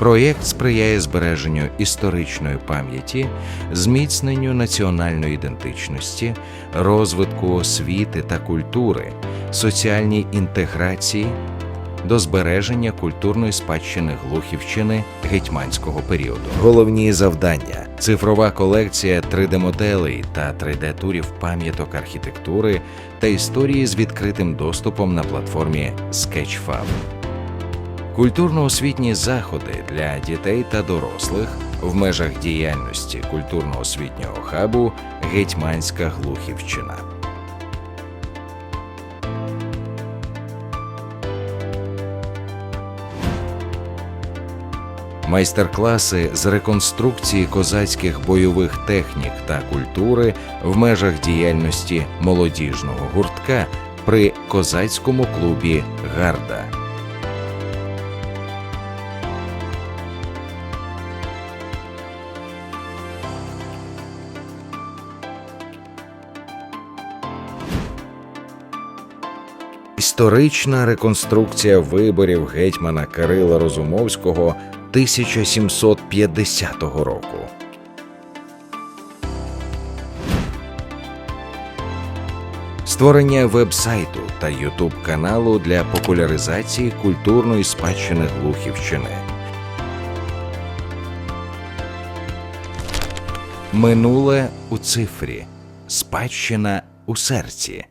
Проєкт сприяє збереженню історичної пам'яті, зміцненню національної ідентичності, розвитку освіти та культури, соціальній інтеграції, до збереження культурної спадщини Глухівщини гетьманського періоду. Головні завдання: цифрова колекція 3D-моделей та 3D-турів пам'яток архітектури та історії з відкритим доступом на платформі Sketchfab. Культурно-освітні заходи для дітей та дорослих в межах діяльності культурно-освітнього хабу Гетьманська Глухівщина. Майстер-класи з реконструкції козацьких бойових технік та культури в межах діяльності молодіжного гуртка при козацькому клубі Гарда. Історична реконструкція виборів гетьмана Кирила Розумовського 1750 року. Створення вебсайту та Ютуб каналу для популяризації культурної спадщини Глухівщини. Минуле у цифрі. Спадщина у серці.